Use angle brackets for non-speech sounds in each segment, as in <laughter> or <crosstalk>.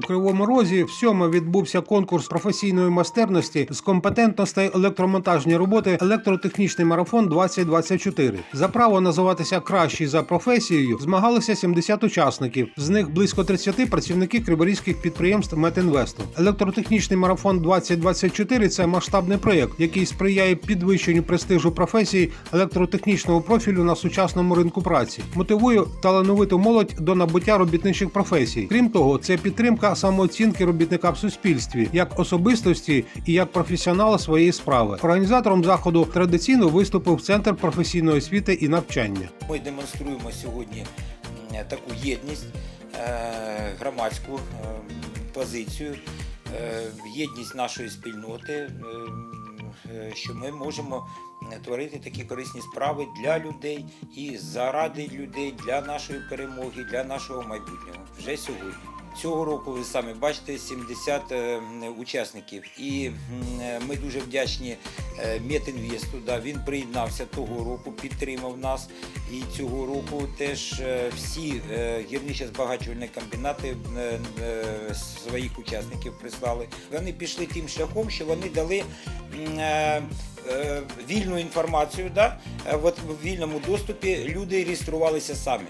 У Кривому Розі всьому відбувся конкурс професійної майстерності з компетентностей електромонтажні роботи Електротехнічний марафон 2024. За право називатися кращий за професією змагалися 70 учасників. З них близько 30 працівники криворізьких підприємств Метінвесту. Електротехнічний марафон 2024 – це масштабний проєкт, який сприяє підвищенню престижу професії електротехнічного профілю на сучасному ринку праці, мотивує талановиту молодь до набуття робітничих професій. Крім того, це підтримка самооцінки робітника в суспільстві як особистості і як професіонала своєї справи. Організатором заходу традиційно виступив центр професійної освіти і навчання. Ми демонструємо сьогодні таку єдність, е, громадську е, позицію, е, єдність нашої спільноти, що ми можемо творити такі корисні справи для людей і заради людей, для нашої перемоги, для нашого майбутнього вже сьогодні. Цього року ви самі бачите 70 е, учасників, і е, ми дуже вдячні е, Метінвесту. Да, він приєднався того року, підтримав нас. І цього року теж всі гірничо збагачувальні комбінати своїх учасників прислали. Вони пішли тим шляхом, що вони дали вільну інформацію. Да? В вільному доступі люди реєструвалися самі.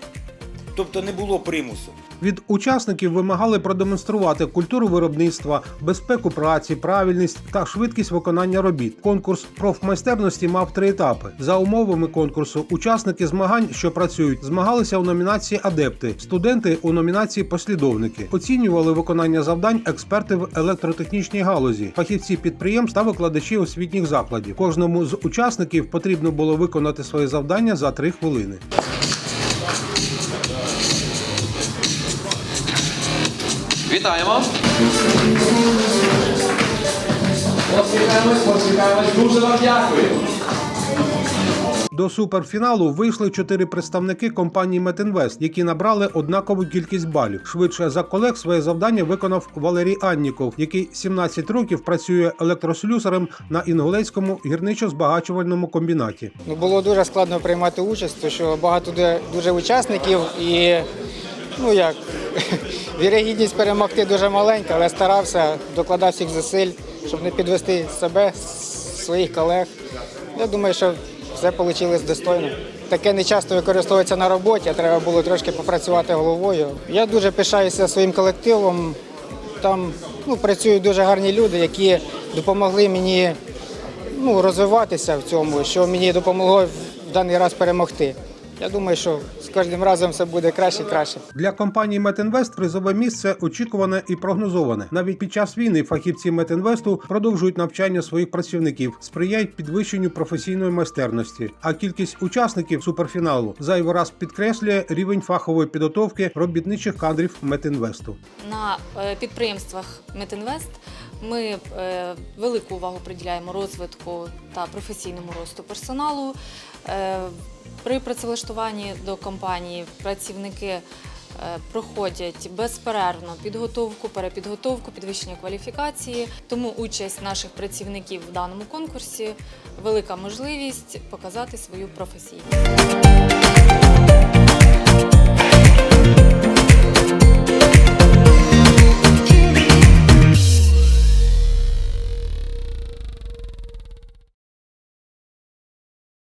Тобто не було примусу. Від учасників вимагали продемонструвати культуру виробництва, безпеку праці, правильність та швидкість виконання робіт. Конкурс профмайстерності мав три етапи. За умовами конкурсу, учасники змагань, що працюють, змагалися у номінації Адепти, студенти у номінації Послідовники. Оцінювали виконання завдань експерти в електротехнічній галузі, фахівці підприємств та викладачі освітніх закладів. Кожному з учасників потрібно було виконати своє завдання за три хвилини. Вітаємо! Посміхаємось, посміхаємось. Дуже вам дякую. До суперфіналу вийшли чотири представники компанії Метінвест, які набрали однакову кількість балів. Швидше за колег своє завдання виконав Валерій Анніков, який 17 років працює електрослюсарем на інгулецькому гірничо-збагачувальному комбінаті. Ну, було дуже складно приймати участь, тому що багато де- дуже учасників і ну як <laughs> вірогідність перемогти дуже маленька, але старався, докладав всіх зусиль, щоб не підвести себе, своїх колег. Я думаю, що все вийшло достойно. Таке не часто використовується на роботі, треба було трошки попрацювати головою. Я дуже пишаюся своїм колективом. Там ну, працюють дуже гарні люди, які допомогли мені ну, розвиватися в цьому, що мені допомогло в даний раз перемогти. Я думаю, що з кожним разом все буде краще і краще. Для компанії Метінвест призове місце очікуване і прогнозоване. Навіть під час війни фахівці Метінвесту продовжують навчання своїх працівників, сприяють підвищенню професійної майстерності. А кількість учасників суперфіналу зайвий раз підкреслює рівень фахової підготовки робітничих кадрів Метінвесту. На е, підприємствах Метінвест ми е, велику увагу приділяємо розвитку та професійному росту персоналу. Е, При працевлаштуванні до компанії працівники е, проходять безперервно підготовку, перепідготовку, підвищення кваліфікації. Тому участь наших працівників в даному конкурсі велика можливість показати свою професійність.